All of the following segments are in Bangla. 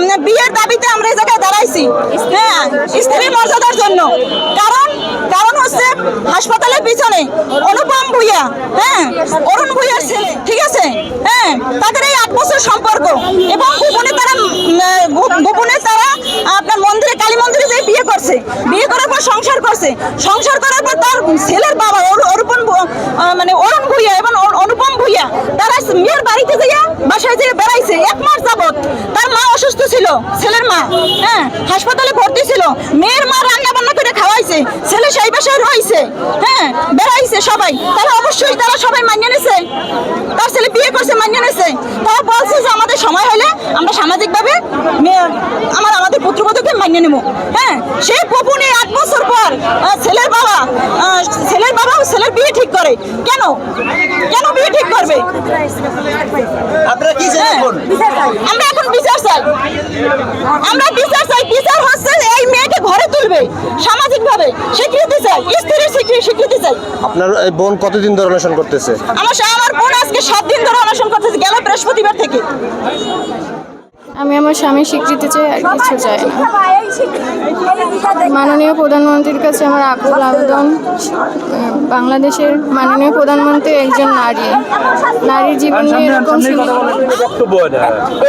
বিয়ের দাবিতে আমরা এই জায়গায় দাঁড়াইছি। হ্যাঁ স্ত্রী মর্যাদার জন্য। কারণ কারণ হচ্ছে হাসপাতালের পিছনে অনুপম ভুইয়া হ্যাঁ অরুণ ভুইয়ার ছেলে, ঠিক আছে? হ্যাঁ তাদের এই আট বছর সম্পর্ক। এবং গোপনে তারা গোপনে তারা আপনার মন্দিরে, কালী মন্দিরে যে বিয়ে করছে। বিয়ে করার পর সংসার করছে। সংসার করার পর তার ছেলের বাবা অরু- অরুপন মানে অরুণ ভুইয়া এবং অ- তারা মেয়ের বাড়িতে যাইয়া বাসায় যেয়ে বেড়াইছে, এক মাস যাবত তার মা অসুস্থ ছিল, ছেলের মা হ্যাঁ হাসপাতালে ভর্তি ছিল। মেয়ের মা রান্না বান্না করে খাওয়াইছে, ছেলে সেই বাসায় রয়েছে হ্যাঁ বেড়াইছে সবাই। তারা অবশ্যই তারা সবাই মানিয়ে নিছে। তার ছেলে বিয়ে করছে, মানিয়ে নিছে। তারা বলছে যে আমাদের সময় হলে আমরা সামাজিকভাবে আমার আমাদের পুত্রবধূকে মানিয়ে নেব। হ্যাঁ সেই গোপনে আট বছর পর ছেলের বাবা আহ, ছেলের বাবা ছেলের বিয়ে ঠিক করে। কেন? কেন বিয়ে ঠিক করবে? হ্যাঁ, আমরা এখন বিচার চাই। আমরা বিচার চাই বিচার হচ্ছে এই মেয়েকে ঘরে তুলবে সামাজিক ভাবে স্বীকৃতি চাই স্ত্রীর স্বীকৃতি- চাই। আপনার বোন কতদিন ধরে অনশন করতেছে? আমার আমার বোন আজকে সাত দিন ধরে অনশন করতেছে গেল বৃহস্পতিবার থেকে। আমি আমার স্বামীর স্বীকৃতি চাই আর কিছু চাই না। মাননীয় প্রধানমন্ত্রীর কাছে আমার আকুল আবেদন বাংলাদেশের মাননীয় প্রধানমন্ত্রী একজন নারী। নারীর জীবন নিয়ে এরকম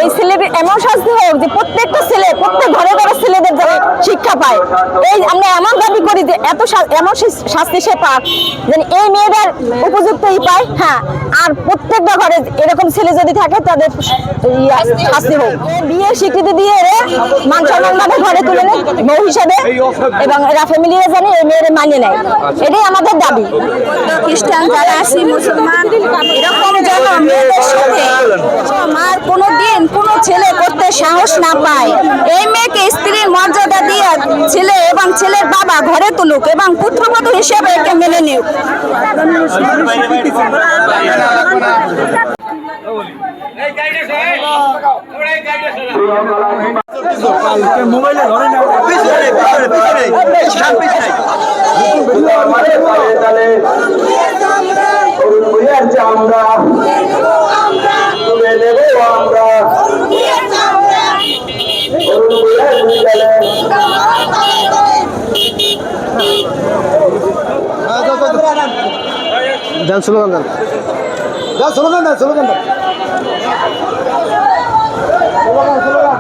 এই ছেলে এমন শাস্তি হোক যে প্রত্যেকটা ছেলে প্রত্যেক ঘরে ঘরে ছেলেদের শিক্ষা পায়। এই আমরা এমন দাবি করি যে এত এমন শাস্তি সে পাক যেন এই মেয়েদের উপযুক্ত ই পায়। হ্যাঁ আর প্রত্যেকটা ঘরে এরকম ছেলে যদি থাকে তাদের শাস্তি হোক। বিয়ে স্বীকৃতি দিয়ে এরা মান ঘরে তুলে নেয় বউ হিসাবে এবং এরা ফ্যামিলিরা জানে, এই মেয়েরা মানিয়ে নেয়। এটাই আমাদের দাবি। খ্রিস্টান, যারা আছি, মুসলমান, এরকম যেন মেয়েদের সাথে মার কোনো দিন কোনো ছেলে করতে সাহস না পায়। এই মেয়েকে মর্যাদা দিয়ে ছেলে এবং ছেলের বাবা ঘরে তুলুক এবং পুত্রবধূ হিসেবে একে মেনে নিক পিছনে দেন স্লোগান দেন। দেন স্লোগান দেন স্লোগান দেন। Slogan slogan.